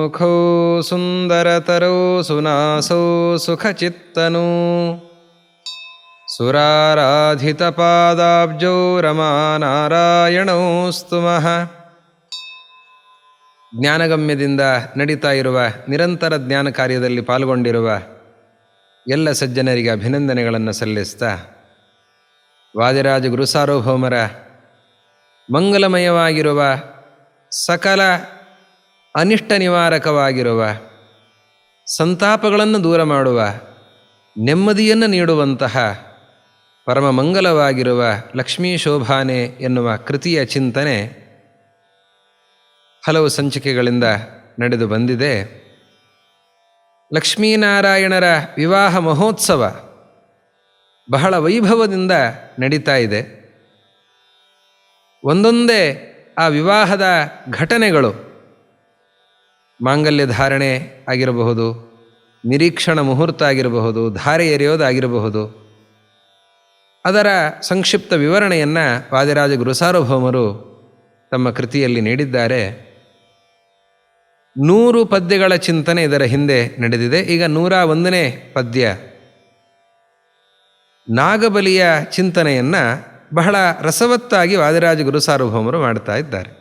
ಸುಮುಖೌ ಸುಂದರತರೋ ಸುನಾಸೌ ಸುಖಚಿತ್ತನು. ಸುರಾರಾಧಿತಪಾದಾಬ್ಜೋ ರಮಾನಾರಾಯಣೌ ಸ್ತುಮಃ ಜ್ಞಾನಗಮ್ಯದಿಂದ ನಡೀತಾ ಇರುವ ನಿರಂತರ ಜ್ಞಾನ ಕಾರ್ಯದಲ್ಲಿ ಪಾಲ್ಗೊಂಡಿರುವ ಎಲ್ಲ ಸಜ್ಜನರಿಗೆ ಅಭಿನಂದನೆಗಳನ್ನು ಸಲ್ಲಿಸ್ತಾ, ವಾದಿರಾಜ ಗುರುಸಾರ್ವಭೌಮರ ಮಂಗಲಮಯವಾಗಿರುವ ಸಕಲ ಅನಿಷ್ಟ ನಿವಾರಕವಾಗಿರುವ, ಸಂತಾಪಗಳನ್ನು ದೂರ ಮಾಡುವ, ನೆಮ್ಮದಿಯನ್ನು ನೀಡುವಂತಹ ಪರಮ ಮಂಗಲವಾಗಿರುವ ಲಕ್ಷ್ಮೀ ಶೋಭಾನೆ ಎನ್ನುವ ಕೃತಿಯ ಚಿಂತನೆ ಹಲವು ಸಂಚಿಕೆಗಳಿಂದ ನಡೆದು ಬಂದಿದೆ. ಲಕ್ಷ್ಮೀನಾರಾಯಣರ ವಿವಾಹ ಮಹೋತ್ಸವ ಬಹಳ ವೈಭವದಿಂದ ನಡೀತಾ ಇದೆ. ಒಂದೊಂದೇ ಆ ವಿವಾಹದ ಘಟನೆಗಳು ಮಾಂಗಲ್ಯ ಧಾರಣೆ ಆಗಿರಬಹುದು, ನಿರೀಕ್ಷಣ ಮುಹೂರ್ತ ಆಗಿರಬಹುದು, ಧಾರೆ ಎರೆಯೋದಾಗಿರಬಹುದು ಅದರ ಸಂಕ್ಷಿಪ್ತ ವಿವರಣೆಯನ್ನು ವಾದಿರಾಜ ಗುರುಸಾರ್ವಭೌಮರು ತಮ್ಮ ಕೃತಿಯಲ್ಲಿ ನೀಡಿದ್ದಾರೆ. ನೂರು ಪದ್ಯಗಳ ಚಿಂತನೆ ಇದರ ಹಿಂದೆ ನಡೆದಿದೆ. ಈಗ ನೂರ ಒಂದನೇ ಪದ್ಯ. ನಾಗಬಲಿಯ ಚಿಂತನೆಯನ್ನು ಬಹಳ ರಸವತ್ತಾಗಿ ವಾದಿರಾಜ ಗುರುಸಾರ್ವಭೌಮರು ಮಾಡ್ತಾ ಇದ್ದಾರೆ.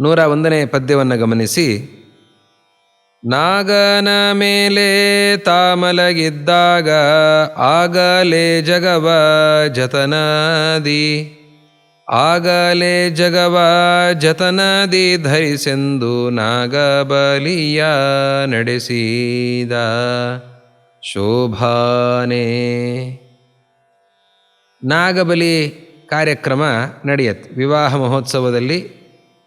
ನೂರ ಒಂದನೇ ಪದ್ಯವನ್ನು ಗಮನಿಸಿ. ನಾಗನ ಮೇಲೆ ತಾಮಲಗಿದ್ದಾಗ ಆಗಲೇ ಜಗವ ಜತನದಿ. ಆಗಲೇ ಜಗವ ಜತನದಿ ಧರಿಸೆಂದು ನಾಗಬಲಿಯ ನಡೆಸಿದ. ಶೋಭಾನೆ. ನಾಗಬಲಿ ಕಾರ್ಯಕ್ರಮ ನಡೆಯತ್ತೆ ವಿವಾಹ ಮಹೋತ್ಸವದಲ್ಲಿ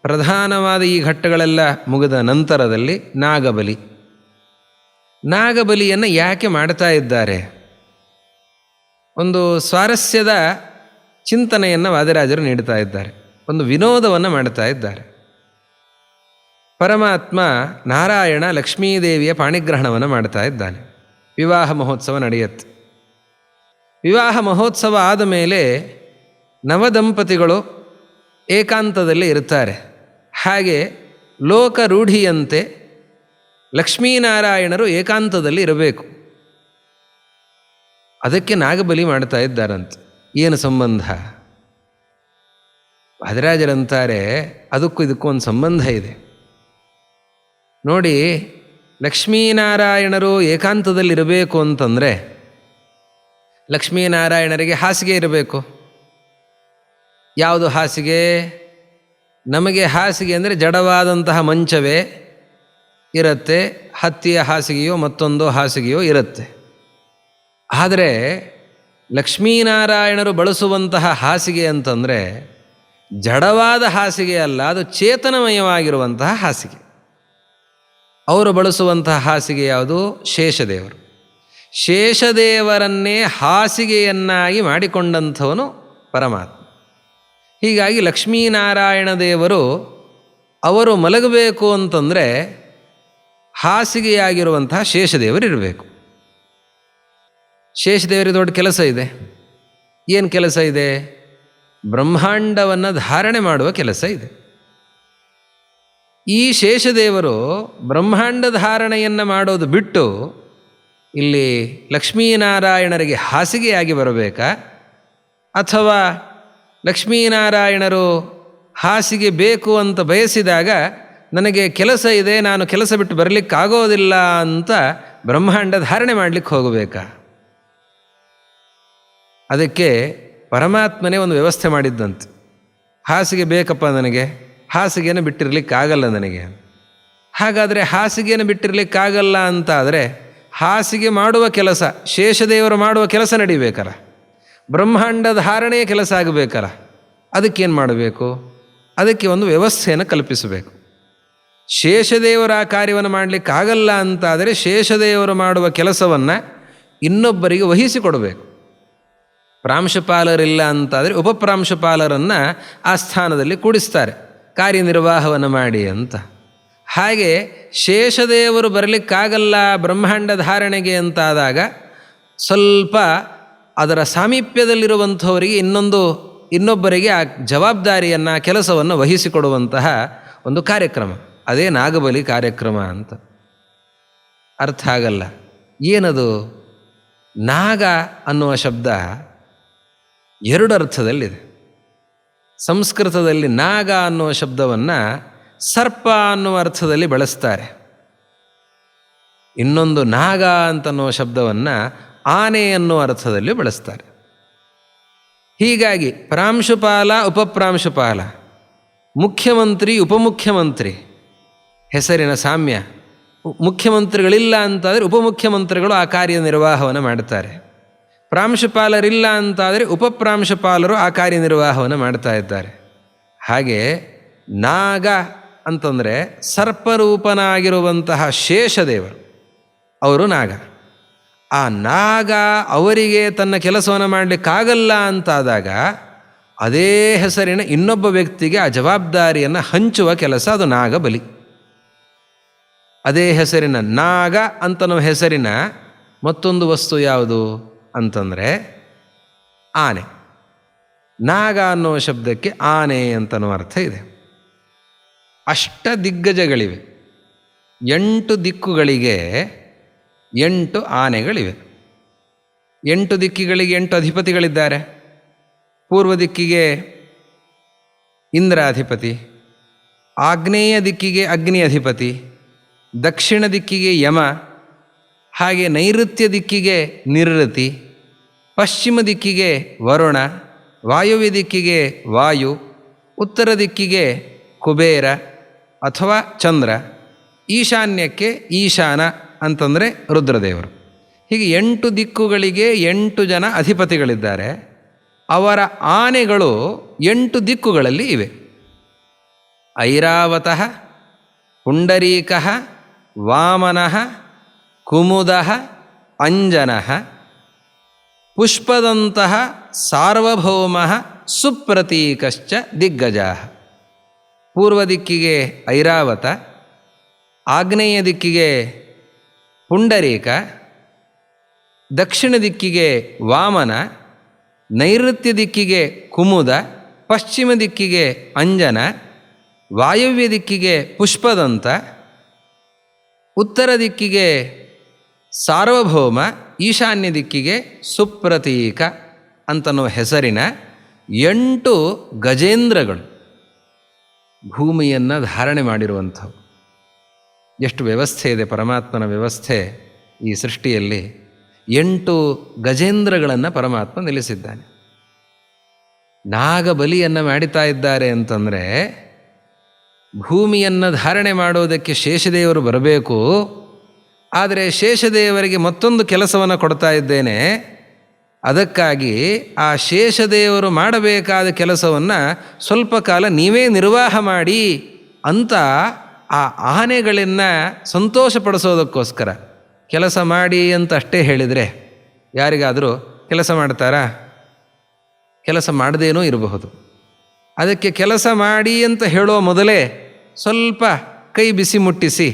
ಪ್ರಧಾನವಾದ ಈ ಘಟ್ಟಗಳೆಲ್ಲ ಮುಗಿದ ನಂತರದಲ್ಲಿ ನಾಗಬಲಿ. ನಾಗಬಲಿಯನ್ನು ಯಾಕೆ ಮಾಡ್ತಾ ಇದ್ದಾರೆ? ಒಂದು ಸ್ವಾರಸ್ಯದ ಚಿಂತನೆಯನ್ನು ವಾದಿರಾಜರು ನೀಡ್ತಾ ಇದ್ದಾರೆ. ಒಂದು ವಿನೋದವನ್ನು ಮಾಡ್ತಾ ಇದ್ದಾರೆ. ಪರಮಾತ್ಮ ನಾರಾಯಣ ಲಕ್ಷ್ಮೀದೇವಿಯ ಪಾಣಿಗ್ರಹಣವನ್ನು ಮಾಡ್ತಾ ಇದ್ದಾನೆ. ವಿವಾಹ ಮಹೋತ್ಸವ ನಡೆಯುತ್ತೆ. ವಿವಾಹ ಮಹೋತ್ಸವ ಆದ ಮೇಲೆ ನವದಂಪತಿಗಳು ಏಕಾಂತದಲ್ಲಿ ಇರ್ತಾರೆ ಹಾಗೆ ಲೋಕ ರೂಢಿಯಂತೆ ಲಕ್ಷ್ಮೀನಾರಾಯಣರು ಏಕಾಂತದಲ್ಲಿ ಇರಬೇಕು. ಅದಕ್ಕೆ ನಾಗಬಲಿ ಮಾಡ್ತಾ ಇದ್ದಾರಂತೆ. ಏನು ಸಂಬಂಧ? ಭದ್ರಾಜರಂತಾರೆ, ಅದಕ್ಕೂ ಇದಕ್ಕೂ ಒಂದು ಸಂಬಂಧ ಇದೆ. ನೋಡಿ, ಲಕ್ಷ್ಮೀನಾರಾಯಣರು ಏಕಾಂತದಲ್ಲಿರಬೇಕು ಅಂತಂದರೆ ಲಕ್ಷ್ಮೀನಾರಾಯಣರಿಗೆ ಹಾಸಿಗೆ ಇರಬೇಕು. ಯಾವುದು ಹಾಸಿಗೆ? ನಮಗೆ ಹಾಸಿಗೆ ಅಂದರೆ ಜಡವಾದಂತಹ ಮಂಚವೇ ಇರುತ್ತೆ. ಹತ್ತಿಯ ಹಾಸಿಗೆಯೋ ಮತ್ತೊಂದು ಹಾಸಿಗೆಯೋ ಇರುತ್ತೆ. ಆದರೆ ಲಕ್ಷ್ಮೀನಾರಾಯಣರು ಬಳಸುವಂತಹ ಹಾಸಿಗೆ ಅಂತಂದರೆ ಜಡವಾದ ಹಾಸಿಗೆ ಅಲ್ಲ, ಅದು ಚೇತನಮಯವಾಗಿರುವಂತಹ ಹಾಸಿಗೆ. ಅವರು ಬಳಸುವಂತಹ ಹಾಸಿಗೆ ಯಾವುದು? ಶೇಷದೇವರು. ಶೇಷದೇವರನ್ನೇ ಹಾಸಿಗೆಯನ್ನಾಗಿ ಮಾಡಿಕೊಂಡಂಥವನು ಪರಮಾತ್ಮ. ಹೀಗಾಗಿ ಲಕ್ಷ್ಮೀನಾರಾಯಣ ದೇವರು ಅವರು ಮಲಗಬೇಕು ಅಂತಂದರೆ ಹಾಸಿಗೆಯಾಗಿರುವಂತಹ ಶೇಷದೇವರು ಇರಬೇಕು ಶೇಷದೇವರಿಗೆ ದೊಡ್ಡ ಕೆಲಸ ಇದೆ. ಏನು ಕೆಲಸ ಇದೆ? ಬ್ರಹ್ಮಾಂಡವನ್ನು ಧಾರಣೆ ಮಾಡುವ ಕೆಲಸ ಇದೆ. ಈ ಶೇಷದೇವರು ಬ್ರಹ್ಮಾಂಡ ಧಾರಣೆಯನ್ನು ಮಾಡೋದು ಬಿಟ್ಟು ಇಲ್ಲಿ ಲಕ್ಷ್ಮೀನಾರಾಯಣರಿಗೆ ಹಾಸಿಗೆಯಾಗಿ ಬರಬೇಕಾ? ಅಥವಾ ಲಕ್ಷ್ಮೀನಾರಾಯಣರು ಹಾಸಿಗೆ ಬೇಕು ಅಂತ ಬಯಸಿದಾಗ ನನಗೆ ಕೆಲಸ ಇದೆ, ನಾನು ಕೆಲಸ ಬಿಟ್ಟು ಬರಲಿಕ್ಕಾಗೋದಿಲ್ಲ ಅಂತ ಬ್ರಹ್ಮಾಂಡ ಧಾರಣೆ ಮಾಡಲಿಕ್ಕೆ ಹೋಗಬೇಕಾ. ಅದಕ್ಕೆ ಪರಮಾತ್ಮನೇ ಒಂದು ವ್ಯವಸ್ಥೆ ಮಾಡಿದ್ದಂತೆ. ಹಾಸಿಗೆ ಬೇಕಪ್ಪ ನನಗೆ, ಹಾಸಿಗೆಯನ್ನು ಬಿಟ್ಟಿರಲಿಕ್ಕಾಗಲ್ಲ ನನಗೆ. ಹಾಗಾದರೆ ಹಾಸಿಗೆಯನ್ನು ಬಿಟ್ಟಿರಲಿಕ್ಕಾಗಲ್ಲ ಅಂತ ಆದರೆ ಹಾಸಿಗೆ ಮಾಡುವ ಕೆಲಸ, ಶೇಷದೇವರು ಮಾಡುವ ಕೆಲಸ ನಡಿಬೇಕಲ್ಲ. ಬ್ರಹ್ಮಾಂಡ ಧಾರಣೆಯ ಕೆಲಸ ಆಗಬೇಕಲ್ಲ, ಅದಕ್ಕೇನು ಮಾಡಬೇಕು? ಅದಕ್ಕೆ ಒಂದು ವ್ಯವಸ್ಥೆಯನ್ನು ಕಲ್ಪಿಸಬೇಕು. ಶೇಷದೇವರ ಆ ಕಾರ್ಯವನ್ನು ಮಾಡಲಿಕ್ಕಾಗಲ್ಲ ಅಂತಾದರೆ ಶೇಷದೇವರು ಮಾಡುವ ಕೆಲಸವನ್ನು ಇನ್ನೊಬ್ಬರಿಗೆ ವಹಿಸಿಕೊಡಬೇಕು. ಪ್ರಾಂಶುಪಾಲರಿಲ್ಲ ಅಂತಾದರೆ ಉಪಪ್ರಾಂಶುಪಾಲರನ್ನು ಆ ಸ್ಥಾನದಲ್ಲಿ ಕೂಡಿಸ್ತಾರೆ. ಕಾರ್ಯನಿರ್ವಾಹವನ್ನು ಮಾಡಿ ಅಂತ. ಹಾಗೆ ಶೇಷದೇವರು ಬರಲಿಕ್ಕಾಗಲ್ಲ ಬ್ರಹ್ಮಾಂಡ ಧಾರಣೆಗೆ ಅಂತಾದಾಗ ಸ್ವಲ್ಪ ಅದರ ಸಾಮೀಪ್ಯದಲ್ಲಿರುವಂಥವರಿಗೆ ಇನ್ನೊಂದು, ಇನ್ನೊಬ್ಬರಿಗೆ ಆ ಜವಾಬ್ದಾರಿಯನ್ನು, ಕೆಲಸವನ್ನು ವಹಿಸಿಕೊಡುವಂತಹ ಒಂದು ಕಾರ್ಯಕ್ರಮ. ಅದೇ ನಾಗಬಲಿ ಕಾರ್ಯಕ್ರಮ ಅಂತ. ಅರ್ಥ ಆಗಲ್ಲ. ಏನದು? ನಾಗ ಅನ್ನುವ ಶಬ್ದ ಎರಡು ಅರ್ಥದಲ್ಲಿದೆ. ಸಂಸ್ಕೃತದಲ್ಲಿ ನಾಗ ಅನ್ನುವ ಶಬ್ದವನ್ನು ಸರ್ಪ ಅನ್ನುವ ಅರ್ಥದಲ್ಲಿ ಬಳಸ್ತಾರೆ. ಇನ್ನೊಂದು ನಾಗ ಅಂತನ್ನುವ ಶಬ್ದವನ್ನು ಆನೆ ಅನ್ನುವ ಅರ್ಥದಲ್ಲಿ ಬಳಸ್ತಾರೆ. ಹೀಗಾಗಿ ಪ್ರಾಂಶುಪಾಲ, ಉಪಪ್ರಾಂಶುಪಾಲ, ಮುಖ್ಯಮಂತ್ರಿ, ಉಪಮುಖ್ಯಮಂತ್ರಿ, ಹೆಸರಿನ ಸಾಮ್ಯ, ಮುಖ್ಯಮಂತ್ರಿಗಳಿಲ್ಲ ಅಂತಾದರೆ ಉಪಮುಖ್ಯಮಂತ್ರಿಗಳು ಆ ಕಾರ್ಯನಿರ್ವಾಹವನ್ನು ಮಾಡ್ತಾರೆ. ಪ್ರಾಂಶುಪಾಲರಿಲ್ಲ ಅಂತಾದರೆ ಉಪಪ್ರಾಂಶುಪಾಲರು ಆ ಕಾರ್ಯನಿರ್ವಾಹವನ್ನು ಮಾಡ್ತಾ ಇದ್ದಾರೆ. ಹಾಗೆ ನಾಗ ಅಂತಂದರೆ ಸರ್ಪರೂಪನಾಗಿರುವಂತಹ ಶೇಷದೇವರು, ಅವರು ನಾಗ. ಆ ನಾಗ ಅವರಿಗೆ ತನ್ನ ಕೆಲಸವನ್ನು ಮಾಡಲಿಕ್ಕಾಗಲ್ಲ ಅಂತಾದಾಗ ಅದೇ ಹೆಸರಿನ ಇನ್ನೊಬ್ಬ ವ್ಯಕ್ತಿಗೆ ಆ ಜವಾಬ್ದಾರಿಯನ್ನು ಹಂಚುವ ಕೆಲಸ ಅದು ನಾಗಬಲಿ ಅದೇ ಹೆಸರಿನ ನಾಗ ಅಂತನೋ ಹೆಸರಿನ ಮತ್ತೊಂದು ವಸ್ತು ಯಾವುದು ಅಂತಂದರೆ ಆನೆ. ನಾಗ ಅನ್ನೋ ಶಬ್ದಕ್ಕೆ ಆನೆ ಅಂತನೋ ಅರ್ಥ ಇದೆ. ಅಷ್ಟ ದಿಗ್ಗಜಗಳಿವೆ. ಎಂಟು ದಿಕ್ಕುಗಳಿಗೆ ಎಂಟು ಆನೆಗಳಿವೆ. ಎಂಟು ದಿಕ್ಕಿಗಳಿಗೆ ಎಂಟು ಅಧಿಪತಿಗಳಿದ್ದಾರೆ. ಪೂರ್ವ ದಿಕ್ಕಿಗೆ ಇಂದ್ರ ಅಧಿಪತಿ ಆಗ್ನೇಯ ದಿಕ್ಕಿಗೆ ಅಗ್ನಿ ಅಧಿಪತಿ, ದಕ್ಷಿಣ ದಿಕ್ಕಿಗೆ ಯಮ, ಹಾಗೆ ನೈಋತ್ಯ ದಿಕ್ಕಿಗೆ ನಿರೃತಿ ಪಶ್ಚಿಮ ದಿಕ್ಕಿಗೆ ವರುಣ, ವಾಯುವ್ಯ ದಿಕ್ಕಿಗೆ ವಾಯು, ಉತ್ತರ ದಿಕ್ಕಿಗೆ ಕುಬೇರ ಅಥವಾ ಚಂದ್ರ, ಈಶಾನ್ಯಕ್ಕೆ ಈಶಾನ. ಅಂತಂದರೆ ರುದ್ರದೇವರು. ಹೀಗೆ ಎಂಟು ದಿಕ್ಕುಗಳಿಗೆ ಎಂಟು ಜನ ಅಧಿಪತಿಗಳಿದ್ದಾರೆ. ಅವರ ಆನೆಗಳು ಎಂಟು ದಿಕ್ಕುಗಳಲ್ಲಿ ಇವೆ. ಐರಾವತಃ, ಪುಂಡರೀಕಃ, ವಾಮನಃ, ಕುಮುದಃ, ಅಂಜನಃ, ಪುಷ್ಪದಂತಹ ಸಾರ್ವಭೌಮ, ಸುಪ್ರತೀಕಶ್ಚ ದಿಗ್ಗಜ. ಪೂರ್ವ ದಿಕ್ಕಿಗೆ ಐರಾವತ, ಆಗ್ನೇಯ ದಿಕ್ಕಿಗೆ ಪುಂಡರೀಕ, ದಕ್ಷಿಣ ದಿಕ್ಕಿಗೆ ವಾಮನ, ನೈಋತ್ಯ ದಿಕ್ಕಿಗೆ ಕುಮುದ, ಪಶ್ಚಿಮ ದಿಕ್ಕಿಗೆ ಅಂಜನ, ವಾಯುವ್ಯ ದಿಕ್ಕಿಗೆ ಪುಷ್ಪದಂತ, ಉತ್ತರ ದಿಕ್ಕಿಗೆ ಸಾರ್ವಭೌಮ, ಈಶಾನ್ಯ ದಿಕ್ಕಿಗೆ ಸುಪ್ರತೀಕ ಅಂತನೋ ಹೆಸರಿನ ಎಂಟು ಗಜೇಂದ್ರಗಳು ಭೂಮಿಯನ್ನು ಧಾರಣೆ ಮಾಡಿರುವಂಥವು. ಎಷ್ಟು ವ್ಯವಸ್ಥೆ ಇದೆ, ಪರಮಾತ್ಮನ ವ್ಯವಸ್ಥೆ ಈ ಸೃಷ್ಟಿಯಲ್ಲಿ ಎಂಟು ಗಜೇಂದ್ರಗಳನ್ನು ಪರಮಾತ್ಮ ನಿಲ್ಲಿಸಿದ್ದಾನೆ. ನಾಗಬಲಿಯನ್ನು ಮಾಡಿತಾ ಇದ್ದಾರೆ ಅಂತಂದರೆ ಭೂಮಿಯನ್ನು ಧಾರಣೆ ಮಾಡೋದಕ್ಕೆ ಶೇಷದೇವರು ಬರಬೇಕು, ಆದರೆ ಶೇಷದೇವರಿಗೆ ಮತ್ತೊಂದು ಕೆಲಸವನ್ನು ಕೊಡ್ತಾ ಇದ್ದೇನೆ. ಅದಕ್ಕಾಗಿ ಆ ಶೇಷದೇವರು ಮಾಡಬೇಕಾದ ಕೆಲಸವನ್ನು ಸ್ವಲ್ಪ ಕಾಲ ನೀವೇ ನಿರ್ವಾಹ ಮಾಡಿ ಅಂತ ಆ ಆನೆಗಳನ್ನು ಸಂತೋಷಪಡಿಸೋದಕ್ಕೋಸ್ಕರ ಕೆಲಸ ಮಾಡಿ ಅಂತ ಅಷ್ಟೇ ಹೇಳಿದರೆ ಯಾರಿಗಾದರೂ ಕೆಲಸ ಮಾಡ್ತಾರಾ? ಕೆಲಸ ಮಾಡದೇನೂ ಇರಬಹುದು. ಅದಕ್ಕೆ ಕೆಲಸ ಮಾಡಿ ಅಂತ ಹೇಳೋ ಮೊದಲೇ ಸ್ವಲ್ಪ ಕೈ ಬಿಸಿ ಮುಟ್ಟಿಸಿ,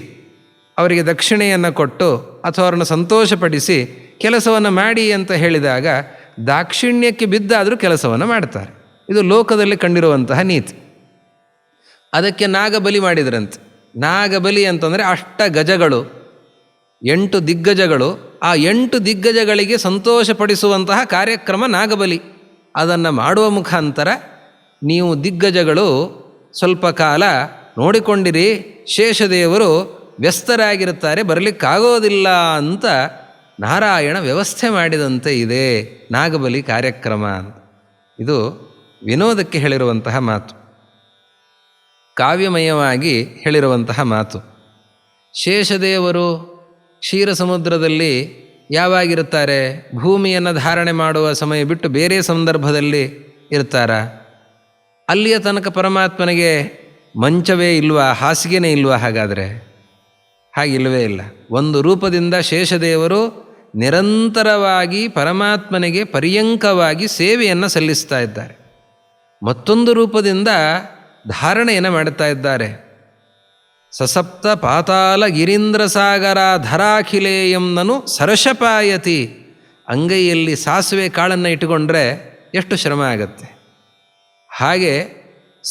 ಅವರಿಗೆ ದಕ್ಷಿಣೆಯನ್ನು ಕೊಟ್ಟು ಅಥವಾ ಅವರನ್ನು ಸಂತೋಷಪಡಿಸಿ ಕೆಲಸವನ್ನು ಮಾಡಿ ಅಂತ ಹೇಳಿದಾಗ ದಾಕ್ಷಿಣ್ಯಕ್ಕೆ ಬಿದ್ದಾದರೂ ಕೆಲಸವನ್ನು ಮಾಡ್ತಾರೆ. ಇದು ಲೋಕದಲ್ಲಿ ಕಂಡಿರುವಂತಹ ನೀತಿ. ಅದಕ್ಕೆ ನಾಗಬಲಿ ಮಾಡಿದ್ರಂತೆ. ನಾಗಬಲಿ ಅಂತಂದರೆ ಅಷ್ಟ ಗಜಗಳು ಎಂಟು ದಿಗ್ಗಜಗಳು. ಆ ಎಂಟು ದಿಗ್ಗಜಗಳಿಗೆ ಸಂತೋಷಪಡಿಸುವಂತಹ ಕಾರ್ಯಕ್ರಮ ನಾಗಬಲಿ. ಅದನ್ನು ಮಾಡುವ ಮುಖಾಂತರ ನೀವು ದಿಗ್ಗಜಗಳು ಸ್ವಲ್ಪ ಕಾಲ ನೋಡಿಕೊಂಡಿರಿ, ಶೇಷದೇವರು ವ್ಯಸ್ತರಾಗಿರುತ್ತಾರೆ, ಬರಲಿಕ್ಕಾಗೋದಿಲ್ಲ ಅಂತ ನಾರಾಯಣ ವ್ಯವಸ್ಥೆ ಮಾಡಿದಂತೆ ಇದೆ ನಾಗಬಲಿ ಕಾರ್ಯಕ್ರಮ ಇದು ವಿನೋದಕ್ಕೆ ಹೇಳಿರುವಂತಹ ಮಾತು. ಕಾವ್ಯಮಯವಾಗಿ ಹೇಳಿರುವಂತಹ ಮಾತು. ಶೇಷದೇವರು ಕ್ಷೀರ ಸಮುದ್ರದಲ್ಲಿ ಯಾವಾಗಿರುತ್ತಾರೆ? ಭೂಮಿಯನ್ನು ಧಾರಣೆ ಮಾಡುವ ಸಮಯ ಬಿಟ್ಟು ಬೇರೆ ಸಂದರ್ಭದಲ್ಲಿ ಇರ್ತಾರ ಅಲ್ಲಿಯ ತನಕ ಪರಮಾತ್ಮನಿಗೆ ಮಂಚವೇ ಇಲ್ವಾ? ಹಾಸಿಗೆನೇ ಇಲ್ವಾ ಹಾಗಾದರೆ? ಹಾಗಿಲ್ಲವೇ ಇಲ್ಲ. ಒಂದು ರೂಪದಿಂದ ಶೇಷದೇವರು ನಿರಂತರವಾಗಿ ಪರಮಾತ್ಮನಿಗೆ ಪರ್ಯಂಕವಾಗಿ ಸೇವೆಯನ್ನು ಸಲ್ಲಿಸ್ತಾ ಇದ್ದಾರೆ. ಮತ್ತೊಂದು ರೂಪದಿಂದ ಧಾರಣೆಯನ್ನು ಮಾಡುತ್ತಾ ಇದ್ದಾರೆ. ಸಸಪ್ತ ಪಾತಾಲ ಗಿರೀಂದ್ರ ಸಾಗರ ಧರಾಖಿಲೇಯಂನನು ಸರಶಪಾಯತಿ. ಅಂಗೈಯಲ್ಲಿ ಸಾಸಿವೆ ಕಾಳನ್ನು ಇಟ್ಟುಕೊಂಡ್ರೆ ಎಷ್ಟು ಶ್ರಮ ಆಗತ್ತೆ. ಹಾಗೆ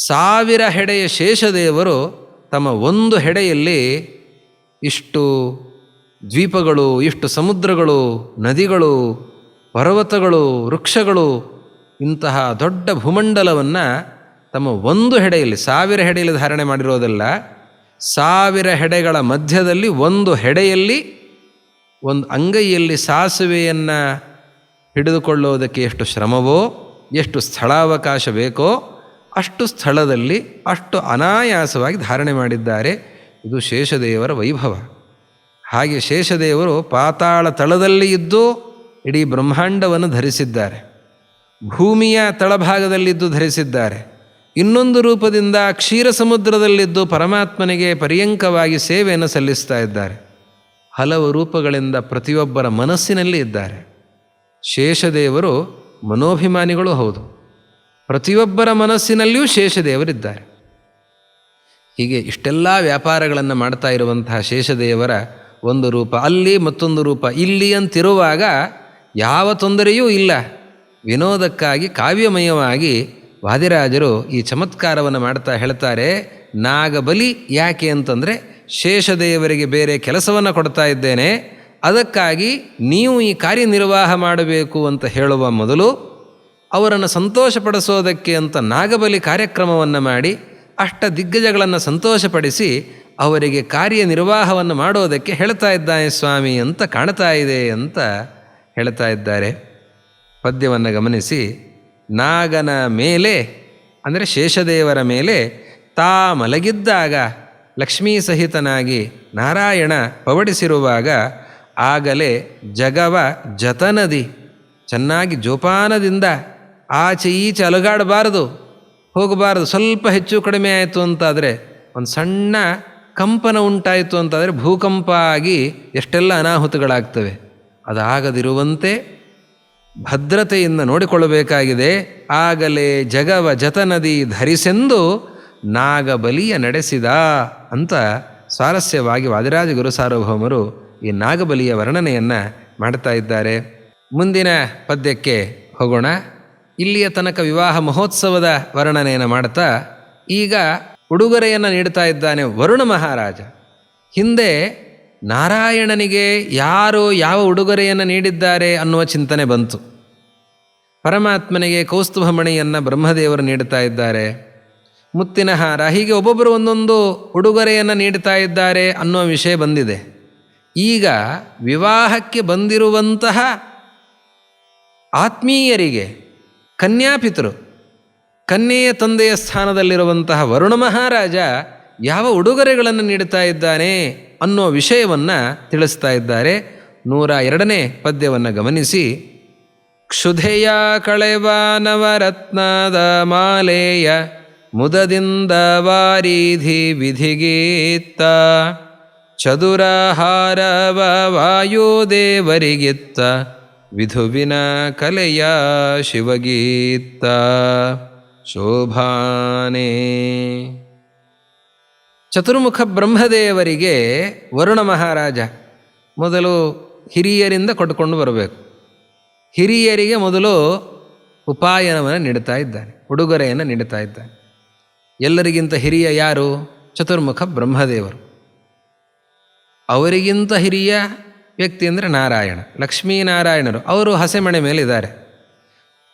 ಸಾವಿರ ಹೆಡೆಯ ಶೇಷದೇವರು ತಮ್ಮ ಒಂದು ಹೆಡೆಯಲ್ಲಿ ಇಷ್ಟು ದ್ವೀಪಗಳು, ಇಷ್ಟು ಸಮುದ್ರಗಳು, ನದಿಗಳು, ಪರ್ವತಗಳು, ವೃಕ್ಷಗಳು ಇಂತಹ ದೊಡ್ಡ ಭೂಮಂಡಲವನ್ನು ತಮ್ಮ ಒಂದು ಹೆಡೆಯಲ್ಲಿ, ಸಾವಿರ ಹೆಡೆಯಲ್ಲಿ ಧಾರಣೆ ಮಾಡಿರೋದಲ್ಲ, ಸಾವಿರ ಹೆಡೆಗಳ ಮಧ್ಯದಲ್ಲಿ ಒಂದು ಹೆಡೆಯಲ್ಲಿ, ಒಂದು ಅಂಗೈಯಲ್ಲಿ ಸಾಸುವೆಯನ್ನು ಹಿಡಿದುಕೊಳ್ಳೋದಕ್ಕೆ ಎಷ್ಟು ಶ್ರಮವೋ, ಎಷ್ಟು ಸ್ಥಳಾವಕಾಶ ಬೇಕೋ, ಅಷ್ಟು ಸ್ಥಳದಲ್ಲಿ ಅಷ್ಟು ಅನಾಯಾಸವಾಗಿ ಧಾರಣೆ ಮಾಡಿದ್ದಾರೆ. ಇದು ಶೇಷದೇವರ ವೈಭವ. ಹಾಗೆ ಶೇಷದೇವರು ಪಾತಾಳ ತಳದಲ್ಲಿ ಇದ್ದು, ಇಡೀ ಬ್ರಹ್ಮಾಂಡವನ್ನು ಧರಿಸಿದ್ದಾರೆ. ಭೂಮಿಯ ತಳಭಾಗದಲ್ಲಿದ್ದು ಧರಿಸಿದ್ದಾರೆ. ಇನ್ನೊಂದು ರೂಪದಿಂದ ಕ್ಷೀರ ಸಮುದ್ರದಲ್ಲಿದ್ದು ಪರಮಾತ್ಮನಿಗೆ ಪರ್ಯಂಕವಾಗಿ ಸೇವೆಯನ್ನು ಸಲ್ಲಿಸ್ತಾ ಇದ್ದಾರೆ. ಹಲವು ರೂಪಗಳಿಂದ ಪ್ರತಿಯೊಬ್ಬರ ಮನಸ್ಸಿನಲ್ಲಿ ಇದ್ದಾರೆ. ಶೇಷದೇವರು ಮನೋಭಿಮಾನಿಗಳು ಹೌದು. ಪ್ರತಿಯೊಬ್ಬರ ಮನಸ್ಸಿನಲ್ಲಿಯೂ ಶೇಷದೇವರಿದ್ದಾರೆ. ಹೀಗೆ ಇಷ್ಟೆಲ್ಲ ವ್ಯಾಪಾರಗಳನ್ನು ಮಾಡ್ತಾ ಇರುವಂತಹ ಶೇಷದೇವರ ಒಂದು ರೂಪ ಅಲ್ಲಿ ಮತ್ತೊಂದು ರೂಪ ಇಲ್ಲಿ ಅಂತಿರುವಾಗ ಯಾವ ತೊಂದರೆಯೂ ಇಲ್ಲ. ವಿನೋದಕ್ಕಾಗಿ ಕಾವ್ಯಮಯವಾಗಿ ವಾದಿರಾಜರು ಈ ಚಮತ್ಕಾರವನ್ನು ಮಾಡ್ತಾ ಹೇಳ್ತಾರೆ, ನಾಗಬಲಿ ಯಾಕೆ ಅಂತಂದರೆ ಶೇಷದೇವರಿಗೆ ಬೇರೆ ಕೆಲಸವನ್ನು ಕೊಡ್ತಾ ಇದ್ದೇನೆ, ಅದಕ್ಕಾಗಿ ನೀವು ಈ ಕಾರ್ಯನಿರ್ವಾಹ ಮಾಡಬೇಕು ಅಂತ ಹೇಳುವ ಮೊದಲು ಅವರನ್ನು ಸಂತೋಷಪಡಿಸೋದಕ್ಕೆ ಅಂತ ನಾಗಬಲಿ ಕಾರ್ಯಕ್ರಮವನ್ನು ಮಾಡಿ ಅಷ್ಟ ದಿಗ್ಗಜಗಳನ್ನು ಸಂತೋಷಪಡಿಸಿ ಅವರಿಗೆ ಕಾರ್ಯನಿರ್ವಾಹವನ್ನು ಮಾಡೋದಕ್ಕೆ ಹೇಳ್ತಾ ಇದ್ದಾನೆ ಸ್ವಾಮಿ ಅಂತ ಕಾಣ್ತಾ ಇದೆ ಅಂತ ಹೇಳ್ತಾ ಇದ್ದಾರೆ. ಪದ್ಯವನ್ನು ಗಮನಿಸಿ. ನಾಗನ ಮೇಲೆ, ಅಂದರೆ ಶೇಷದೇವರ ಮೇಲೆ ತಾ ಮಲಗಿದ್ದಾಗ, ಲಕ್ಷ್ಮೀ ಸಹಿತನಾಗಿ ನಾರಾಯಣ ಪವಡಿಸಿರುವಾಗ ಆಗಲೇ ಜಗವ ಜತನದಿ. ಚೆನ್ನಾಗಿ ಜೋಪಾನದಿಂದ ಆಚೆ ಈಚೆ ಅಲುಗಾಡಬಾರದು, ಹೋಗಬಾರದು. ಸ್ವಲ್ಪ ಹೆಚ್ಚು ಕಡಿಮೆ ಆಯಿತು ಅಂತಾದರೆ, ಒಂದು ಸಣ್ಣ ಕಂಪನ ಉಂಟಾಯಿತು ಅಂತಾದರೆ ಭೂಕಂಪ ಆಗಿ ಎಷ್ಟೆಲ್ಲ ಅನಾಹುತಗಳಾಗ್ತವೆ. ಅದಾಗದಿರುವಂತೆ ಭದ್ರತೆಯಿಂದ ನೋಡಿಕೊಳ್ಳಬೇಕಾಗಿದೆ. ಆಗಲೇ ಜಗವ ಜತನದಿ ಧರಿಸೆಂದು ನಾಗಬಲಿಯ ನಡೆಸಿದ ಅಂತ ಸ್ವಾರಸ್ಯವಾಗಿ ವಾದಿರಾಜ ಗುರು ಸಾರ್ವಭೌಮರು ಈ ನಾಗಬಲಿಯ ವರ್ಣನೆಯನ್ನು ಮಾಡ್ತಾ ಇದ್ದಾರೆ. ಮುಂದಿನ ಪದ್ಯಕ್ಕೆ ಹೋಗೋಣ. ಇಲ್ಲಿಯ ತನಕ ವಿವಾಹ ಮಹೋತ್ಸವದ ವರ್ಣನೆಯನ್ನು ಮಾಡ್ತಾ ಈಗ ಉಡುಗೊರೆಯನ್ನು ನೀಡ್ತಾ ಇದ್ದಾನೆ ವರುಣ ಮಹಾರಾಜ. ಹಿಂದೆ ನಾರಾಯಣನಿಗೆ ಯಾರು ಯಾವ ಉಡುಗೊರೆಯನ್ನು ನೀಡಿದ್ದಾರೆ ಅನ್ನುವ ಚಿಂತನೆ ಬಂತು. ಪರಮಾತ್ಮನಿಗೆ ಕೌಸ್ತುಭ ಮಣಿಯನ್ನು ಬ್ರಹ್ಮದೇವರು ನೀಡುತ್ತಾ ಇದ್ದಾರೆ. ಮುತ್ತಿನ ಹಾರ, ಹೀಗೆ ಒಬ್ಬೊಬ್ಬರು ಒಂದೊಂದು ಉಡುಗೊರೆಯನ್ನು ನೀಡುತ್ತಾ ಇದ್ದಾರೆ ಅನ್ನುವ ವಿಷಯ ಬಂದಿದೆ. ಈಗ ವಿವಾಹಕ್ಕೆ ಬಂದಿರುವಂತಹ ಆತ್ಮೀಯರಿಗೆ, ಕನ್ಯಾಪಿತರು, ಕನ್ಯೆಯ ತಂದೆಯ ಸ್ಥಾನದಲ್ಲಿರುವಂತಹ ವರುಣ ಮಹಾರಾಜ ಯಾವ ಉಡುಗೊರೆಗಳನ್ನು ನೀಡುತ್ತಾ ಇದ್ದಾನೆ? ಅನ್ನೋ ವಿಷಯವನ್ನು ತಿಳಿಸ್ತಾ ಇದ್ದಾರೆ. ನೂರ ಎರಡನೇ ಪದ್ಯವನ್ನು ಗಮನಿಸಿ. ಕ್ಷುಧೆಯ ಕಳೆವ ನವರತ್ನದ ಮಾಲೆಯ ಮುದದಿಂದ ವಾರೀಧಿ ವಿಧಿಗೀತ್ತ. ಚದುರಹಾರವ ವಾಯುದೇವರಿಗಿತ್ತ. ವಿಧುವಿನ ಕಲೆಯ ಶಿವಗೀತ್ತ. ಶೋಭಾನೆ. ಚತುರ್ಮುಖ ಬ್ರಹ್ಮದೇವರಿಗೆ ವರುಣ ಮಹಾರಾಜ ಮೊದಲು ಹಿರಿಯರಿಂದ ಕೊಟ್ಟುಕೊಂಡು ಬರಬೇಕು. ಹಿರಿಯರಿಗೆ ಮೊದಲು ಉಪಾಯನವನ್ನು ನೀಡುತ್ತಾ ಇದ್ದಾನೆ, ಉಡುಗೊರೆಯನ್ನು ನೀಡುತ್ತಾ ಇದ್ದಾನೆ. ಎಲ್ಲರಿಗಿಂತ ಹಿರಿಯ ಯಾರು? ಚತುರ್ಮುಖ ಬ್ರಹ್ಮದೇವರು. ಅವರಿಗಿಂತ ಹಿರಿಯ ವ್ಯಕ್ತಿ ಅಂದರೆ ನಾರಾಯಣ, ಲಕ್ಷ್ಮೀನಾರಾಯಣರು. ಅವರು ಹಸೆಮಣೆ ಮೇಲೆ ಇದ್ದಾರೆ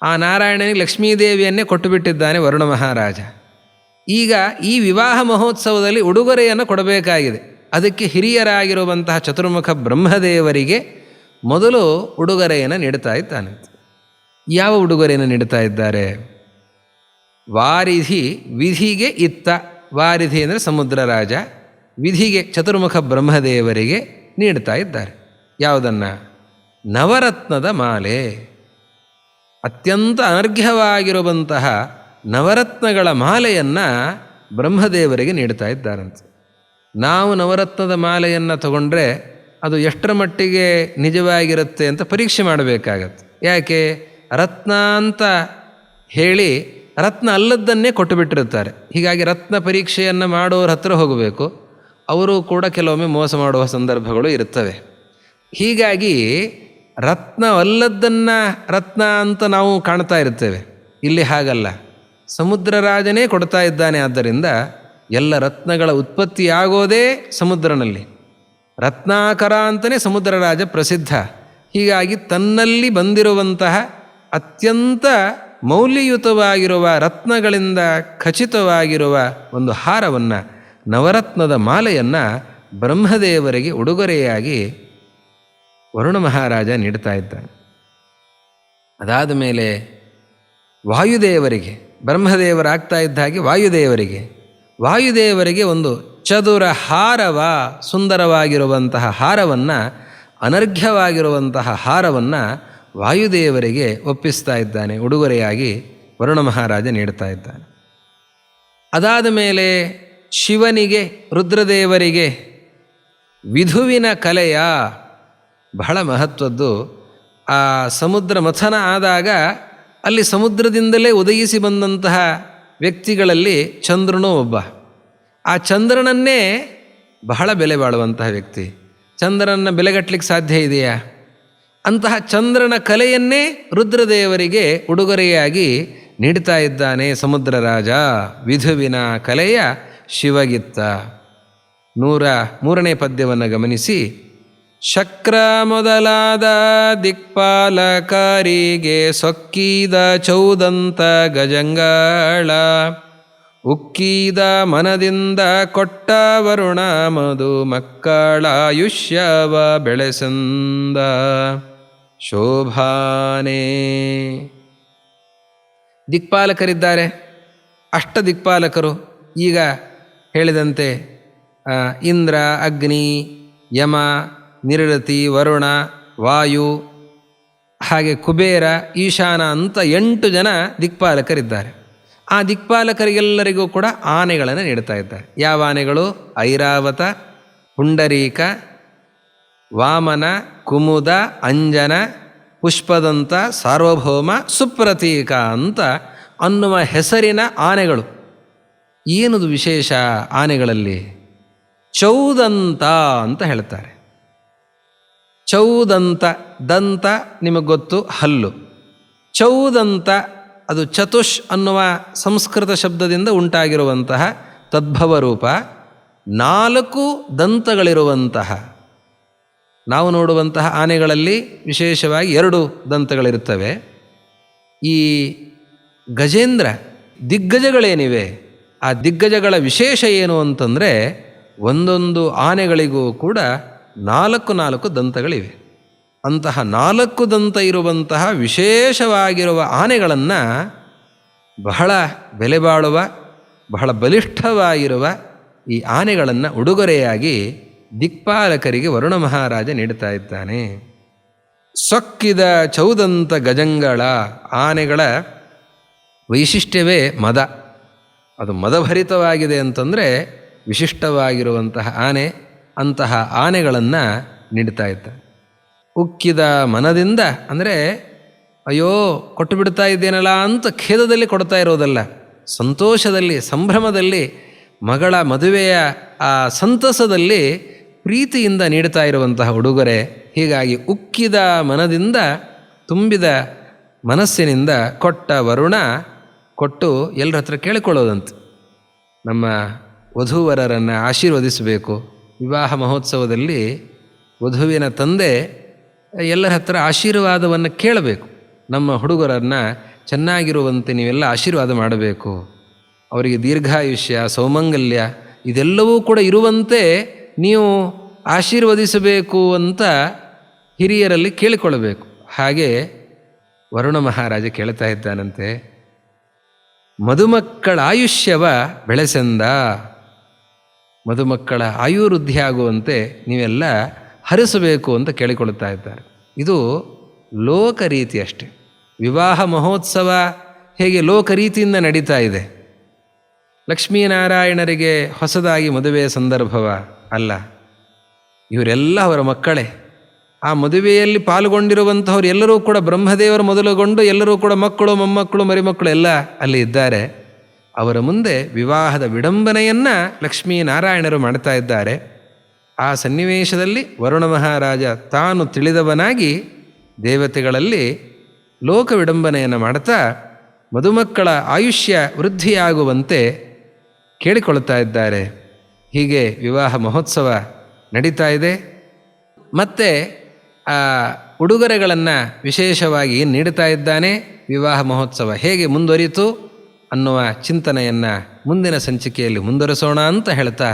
ಆ ನಾರಾಯಣನಿಗೆ ಲಕ್ಷ್ಮೀದೇವಿಯನ್ನೇ ಕೊಟ್ಟುಬಿಟ್ಟಿದ್ದಾನೆ ವರುಣ ಮಹಾರಾಜ. ಈಗ ಈ ವಿವಾಹ ಮಹೋತ್ಸವದಲ್ಲಿ ಉಡುಗೊರೆಯನ್ನು ಕೊಡಬೇಕಾಗಿದೆ. ಅದಕ್ಕೆ ಹಿರಿಯರಾಗಿರುವಂತಹ ಚತುರ್ಮುಖ ಬ್ರಹ್ಮದೇವರಿಗೆ ಮೊದಲು ಉಡುಗೊರೆಯನ್ನು ನೀಡುತ್ತಾ ಇದ್ದಾನೆ. ಯಾವ ಉಡುಗೊರೆಯನ್ನು ನೀಡುತ್ತಾ ಇದ್ದಾರೆ? ವಾರಿಧಿ ವಿಧಿಗೆ ಇತ್ತ. ವಾರಿಧಿ ಅಂದರೆ ಸಮುದ್ರ ರಾಜ. ವಿಧಿಗೆ ಚತುರ್ಮುಖ ಬ್ರಹ್ಮದೇವರಿಗೆ ನೀಡ್ತಾ ಇದ್ದಾರೆ. ಯಾವುದನ್ನು? ನವರತ್ನದ ಮಾಲೆ. ಅತ್ಯಂತ ಅನರ್ಘ್ಯವಾಗಿರುವಂತಹ ನವರತ್ನಗಳ ಮಾಲೆಯನ್ನು ಬ್ರಹ್ಮದೇವರಿಗೆ ನೀಡ್ತಾ ಇದ್ದಾರಂತೆ. ನಾವು ನವರತ್ನದ ಮಾಲೆಯನ್ನು ತಗೊಂಡ್ರೆ ಅದು ಎಷ್ಟರ ಮಟ್ಟಿಗೆ ನಿಜವಾಗಿರುತ್ತೆ ಅಂತ ಪರೀಕ್ಷೆ ಮಾಡಬೇಕಾಗತ್ತೆ. ಯಾಕೆ? ರತ್ನ ಅಂತ ಹೇಳಿ ರತ್ನ ಅಲ್ಲದ್ದನ್ನೇ ಕೊಟ್ಟು ಬಿಟ್ಟಿರುತ್ತಾರೆ ಹೀಗಾಗಿ ರತ್ನ ಪರೀಕ್ಷೆಯನ್ನು ಮಾಡೋರ ಹತ್ರ ಹೋಗಬೇಕು. ಅವರು ಕೂಡ ಕೆಲವೊಮ್ಮೆ ಮೋಸ ಮಾಡುವ ಸಂದರ್ಭಗಳು ಇರುತ್ತವೆ ಹೀಗಾಗಿ ರತ್ನವಲ್ಲದ್ದನ್ನು ರತ್ನ ಅಂತ ನಾವು ಕಾಣ್ತಾ ಇರ್ತೇವೆ. ಇಲ್ಲಿ ಹಾಗಲ್ಲ. ಸಮುದ್ರ ರಾಜನೇ ಕೊಡ್ತಾ ಇದ್ದಾನೆ. ಆದ್ದರಿಂದ ಎಲ್ಲ ರತ್ನಗಳ ಉತ್ಪತ್ತಿಯಾಗೋದೇ ಸಮುದ್ರನಲ್ಲಿ. ರತ್ನಾಕರ ಅಂತಲೇ ಸಮುದ್ರ ರಾಜ ಪ್ರಸಿದ್ಧ. ಹೀಗಾಗಿ ತನ್ನಲ್ಲಿ ಬಂದಿರುವಂತಹ ಅತ್ಯಂತ ಮೌಲ್ಯಯುತವಾಗಿರುವ ರತ್ನಗಳಿಂದ ಖಚಿತವಾಗಿರುವ ಒಂದು ಹಾರವನ್ನು, ನವರತ್ನದ ಮಾಲೆಯನ್ನು ಬ್ರಹ್ಮದೇವರಿಗೆ ಉಡುಗೊರೆಯಾಗಿ ವರುಣ ಮಹಾರಾಜ ನೀಡ್ತಾ ಇದ್ದಾನೆ. ಅದಾದ ಮೇಲೆ ವಾಯುದೇವರಿಗೆ ಬ್ರಹ್ಮದೇವರಾಗ್ತಾ ಇದ್ದ ಹಾಗೆ ವಾಯುದೇವರಿಗೆ. ವಾಯುದೇವರಿಗೆ ಒಂದು ಚದುರ ಹಾರವ, ಸುಂದರವಾಗಿರುವಂತಹ ಹಾರವನ್ನು, ಅನರ್ಘ್ಯವಾಗಿರುವಂತಹ ಹಾರವನ್ನು ವಾಯುದೇವರಿಗೆ ಒಪ್ಪಿಸ್ತಾ ಇದ್ದಾನೆ, ಉಡುಗೊರೆಯಾಗಿ ವರುಣ ಮಹಾರಾಜ ನೀಡ್ತಾ ಇದ್ದಾನೆ. ಅದಾದ ಮೇಲೆ ಶಿವನಿಗೆ, ರುದ್ರದೇವರಿಗೆ ವಿಧುವಿನ ಕಲೆಯ ಬಹಳ ಮಹತ್ವದ್ದು. ಆ ಸಮುದ್ರ ಮಥನ ಆದಾಗ ಅಲ್ಲಿ ಸಮುದ್ರದಿಂದಲೇ ಉದಯಿಸಿ ಬಂದಂತಹ ವ್ಯಕ್ತಿಗಳಲ್ಲಿ ಚಂದ್ರನೂ ಒಬ್ಬ. ಆ ಚಂದ್ರನನ್ನೇ ಬಹಳ ಬೆಲೆ ಬಾಳುವಂತಹ ವ್ಯಕ್ತಿ. ಚಂದ್ರನ ಬೆಲೆಗಟ್ಟಲಿಕ್ಕೆ ಸಾಧ್ಯ ಇದೆಯಾ? ಅಂತಹ ಚಂದ್ರನ ಕಲೆಯನ್ನೇ ರುದ್ರದೇವರಿಗೆ ಉಡುಗೊರೆಯಾಗಿ ನೀಡ್ತಾ ಇದ್ದಾನೆ ಸಮುದ್ರ ರಾಜ. ವಿಧುವಿನ ಕಲೆಯ ಶಿವಗಿತ್ತ. ನೂರ ಮೂರನೇ ಪದ್ಯವನ್ನು ಗಮನಿಸಿ. ಶಕ್ರ ಮೊದಲಾದ ದಿಕ್ಪಾಲಕಾರಿಗೆ ಸೊಕ್ಕಿದ ಚೌದಂತ ಗಜಂಗಳ, ಉಕ್ಕಿದ ಮನದಿಂದ ಕೊಟ್ಟ ವರುಣ ಮಧು ಮಕ್ಕಳಾಯುಷ್ಯವ ಬೆಳೆಸಂದ. ಶೋಭಾನೇ. ದಿಕ್ಪಾಲಕರಿದ್ದಾರೆ. ಅಷ್ಟ ದಿಕ್ಪಾಲಕರು ಈಗ ಹೇಳಿದಂತೆ ಇಂದ್ರ, ಅಗ್ನಿ, ಯಮ ನಿರೃತಿ, ವರುಣ, ವಾಯು, ಹಾಗೆ ಕುಬೇರ, ಈಶಾನ ಅಂತ ಎಂಟು ಜನ ದಿಕ್ಪಾಲಕರಿದ್ದಾರೆ. ಆ ದಿಕ್ಪಾಲಕರಿಗೆಲ್ಲರಿಗೂ ಕೂಡ ಆನೆಗಳನ್ನು ನೀಡ್ತಾ ಇದ್ದಾರೆ. ಯಾವ ಆನೆಗಳು? ಐರಾವತ ಪುಂಡರೀಕ ವಾಮನ, ಕುಮುದ, ಅಂಜನ, ಪುಷ್ಪದಂತ, ಸಾರ್ವಭೌಮ, ಸುಪ್ರತೀಕ ಅಂತ ಅನ್ನುವ ಹೆಸರಿನ ಆನೆಗಳು. ಏನದು ವಿಶೇಷ ಆನೆಗಳಲ್ಲಿ? ಚೌದಂತ ಅಂತ ಹೇಳ್ತಾರೆ. ಚೌದಂತ, ದಂತ ನಿಮಗೆ ಗೊತ್ತು? ಹಲ್ಲು. ಚೌದಂತ, ಅದು ಚತುಷ್ ಅನ್ನುವ ಸಂಸ್ಕೃತ ಶಬ್ದದಿಂದ ಉಂಟಾಗಿರುವಂತಹ ತದ್ಭವ ರೂಪ. ನಾಲ್ಕು ದಂತಗಳಿರುವಂತಹ. ನಾವು ನೋಡುವಂತಹ ಆನೆಗಳಲ್ಲಿ ವಿಶೇಷವಾಗಿ ಎರಡು ದಂತಗಳಿರುತ್ತವೆ. ಈ ಗಜೇಂದ್ರ ದಿಗ್ಗಜಗಳೇನಿವೆ? ಆ ದಿಗ್ಗಜಗಳ ವಿಶೇಷ ಏನು ಅಂತಂದರೆ ಒಂದೊಂದು ಆನೆಗಳಿಗೂ ಕೂಡ ನಾಲ್ಕು ನಾಲ್ಕು ದಂತಗಳಿವೆ. ಅಂತಹ ನಾಲ್ಕು ದಂತ ಇರುವಂತಹ ವಿಶೇಷವಾಗಿರುವ ಆನೆಗಳನ್ನು ಬಹಳ ಬೆಲೆ ಬಾಳುವ, ಬಹಳ ಬಲಿಷ್ಠವಾಗಿರುವ ಈ ಆನೆಗಳನ್ನು ಉಡುಗೊರೆಯಾಗಿ ದಿಕ್ಪಾಲಕರಿಗೆ ವರುಣ ಮಹಾರಾಜ ನೀಡುತ್ತಾ ಇದ್ದಾನೆ. ಸೊಕ್ಕಿದ ಚೌದಂತ ಗಜಂಗಳ ಆನೆಗಳ ವೈಶಿಷ್ಟ್ಯವೇ ಮದ. ಅದು ಮದಭರಿತವಾಗಿದೆ ಅಂತಂದರೆ ವಿಶಿಷ್ಟವಾಗಿರುವಂತಹ ಆನೆ ಅಂತಹ ಆನೆಗಳನ್ನು ನೀಡ್ತಾ ಇದ್ದ. ಉಕ್ಕಿದ ಮನದಿಂದ ಅಂದರೆ, ಅಯ್ಯೋ, ಕೊಟ್ಟು ಬಿಡ್ತಾ ಇದ್ದೇನಲ್ಲ ಅಂತ ಖೇದದಲ್ಲಿ ಕೊಡ್ತಾ ಇರೋದಲ್ಲ. ಸಂತೋಷದಲ್ಲಿ, ಸಂಭ್ರಮದಲ್ಲಿ, ಮಗಳ ಮದುವೆಯ ಆ ಸಂತಸದಲ್ಲಿ ಪ್ರೀತಿಯಿಂದ ನೀಡ್ತಾ ಇರುವಂತಹ ಉಡುಗೊರೆ ಹೀಗಾಗಿ ಉಕ್ಕಿದ ಮನದಿಂದ ತುಂಬಿದ ಮನಸ್ಸಿನಿಂದ ಕೊಟ್ಟ ವರುಣ ಕೊಟ್ಟು ಎಲ್ಲರ ಹತ್ರ ಕೇಳಿಕೊಳ್ಳೋದಂತೆ. ನಮ್ಮ ವಧುವರರನ್ನು ಆಶೀರ್ವದಿಸಬೇಕು. ವಿವಾಹ ಮಹೋತ್ಸವದಲ್ಲಿ ವಧುವಿನ ತಂದೆ ಎಲ್ಲರ ಹತ್ರ ಆಶೀರ್ವಾದವನ್ನು ಕೇಳಬೇಕು. ನಮ್ಮ ಹುಡುಗರನ್ನು ಚೆನ್ನಾಗಿರುವಂತೆ ನೀವೆಲ್ಲ ಆಶೀರ್ವಾದ ಮಾಡಬೇಕು. ಅವರಿಗೆ ದೀರ್ಘಾಯುಷ್ಯ, ಸೌಮಂಗಲ್ಯ ಇದೆಲ್ಲವೂ ಕೂಡ ಇರುವಂತೆ ನೀವು ಆಶೀರ್ವದಿಸಬೇಕು ಅಂತ ಹಿರಿಯರಲ್ಲಿ ಕೇಳಿಕೊಳ್ಳಬೇಕು. ಹಾಗೆ ವರುಣ ಮಹಾರಾಜ ಕೇಳ್ತಾ ಇದ್ದಾನಂತೆ, ಮದುಮಕ್ಕಳ ಆಯುಷ್ಯವ ಬೆಳೆಸೆಂದ? ಮಧುಮಕ್ಕಳ ಆಯುರ್ವೃದ್ಧಿ ಆಗುವಂತೆ ನೀವೆಲ್ಲ ಹರಿಸಬೇಕು ಅಂತ ಕೇಳಿಕೊಳ್ಳುತ್ತಾ ಇದ್ದಾರೆ. ಇದು ಲೋಕ ರೀತಿ ಅಷ್ಟೆ. ವಿವಾಹ ಮಹೋತ್ಸವ ಹೇಗೆ ಲೋಕ ರೀತಿಯಿಂದ ನಡೀತಾ ಇದೆ. ಲಕ್ಷ್ಮೀನಾರಾಯಣರಿಗೆ ಹೊಸದಾಗಿ ಮದುವೆಯ ಸಂದರ್ಭವ ಅಲ್ಲ. ಇವರೆಲ್ಲ ಅವರ ಮಕ್ಕಳೇ. ಆ ಮದುವೆಯಲ್ಲಿ ಪಾಲ್ಗೊಂಡಿರುವಂಥವ್ರು ಎಲ್ಲರೂ ಕೂಡ ಬ್ರಹ್ಮದೇವರು ಮೊದಲುಗೊಂಡು ಎಲ್ಲರೂ ಕೂಡ ಮಕ್ಕಳು, ಮೊಮ್ಮಕ್ಕಳು, ಮರಿಮಕ್ಕಳು ಎಲ್ಲ ಅಲ್ಲಿ ಇದ್ದಾರೆ. ಅವರ ಮುಂದೆ ವಿವಾಹದ ವಿಡಂಬನೆಯನ್ನು ಲಕ್ಷ್ಮೀನಾರಾಯಣರು ಮಾಡ್ತಾ ಇದ್ದಾರೆ. ಆ ಸನ್ನಿವೇಶದಲ್ಲಿ ವರುಣ ಮಹಾರಾಜ ತಾನು ತಿಳಿದವನಾಗಿ ದೇವತೆಗಳಲ್ಲಿ ಲೋಕ ವಿಡಂಬನೆಯನ್ನು ಮಾಡ್ತಾ ಮಧುಮಕ್ಕಳ ಆಯುಷ್ಯ ವೃದ್ಧಿಯಾಗುವಂತೆ ಕೇಳಿಕೊಳ್ತಾ ಇದ್ದಾರೆ. ಹೀಗೆ ವಿವಾಹ ಮಹೋತ್ಸವ ನಡೀತಾ ಇದೆ. ಮತ್ತು ಉಡುಗೊರೆಗಳನ್ನು ವಿಶೇಷವಾಗಿ ನೀಡ್ತಾ ಇದ್ದಾನೆ? ವಿವಾಹ ಮಹೋತ್ಸವ ಹೇಗೆ ಮುಂದುವರಿಯಿತು ಅನ್ನುವ ಚಿಂತನೆಯನ್ನು ಮುಂದಿನ ಸಂಚಿಕೆಯಲ್ಲಿ ಮುಂದುವರೆಸೋಣ ಅಂತ ಹೇಳ್ತಾ,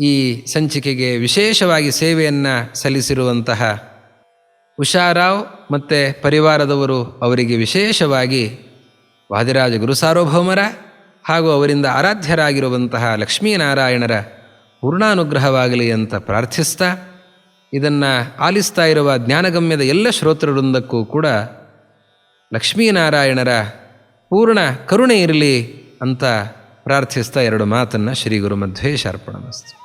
ಈ ಸಂಚಿಕೆಗೆ ವಿಶೇಷವಾಗಿ ಸೇವೆಯನ್ನು ಸಲ್ಲಿಸಿರುವಂತಹ ಉಷಾರಾವ್ ಮತ್ತು ಪರಿವಾರದವರು ಅವರಿಗೆ ವಿಶೇಷವಾಗಿ ವಾದಿರಾಜ ಗುರು ಸಾರ್ವಭೌಮರ ಹಾಗೂ ಅವರಿಂದ ಆರಾಧ್ಯರಾಗಿರುವಂತಹ ಲಕ್ಷ್ಮೀನಾರಾಯಣರ ಪೂರ್ಣಾನುಗ್ರಹವಾಗಲಿ ಅಂತ ಪ್ರಾರ್ಥಿಸ್ತಾ, ಇದನ್ನು ಆಲಿಸ್ತಾ ಇರುವ ಜ್ಞಾನಗಮ್ಯದ ಎಲ್ಲ ಶ್ರೋತೃವೃಂದಕ್ಕೂ ಕೂಡ ಲಕ್ಷ್ಮೀನಾರಾಯಣರ ಪೂರ್ಣ ಕರುಣೆ ಇರಲಿ ಅಂತ ಪ್ರಾರ್ಥಿಸ್ತಾ ಎರಡು ಮಾತನ್ನು ಶ್ರೀ ಗುರು ಮಧ್ವೇಶ ಅರ್ಪಣಮಸ್ತು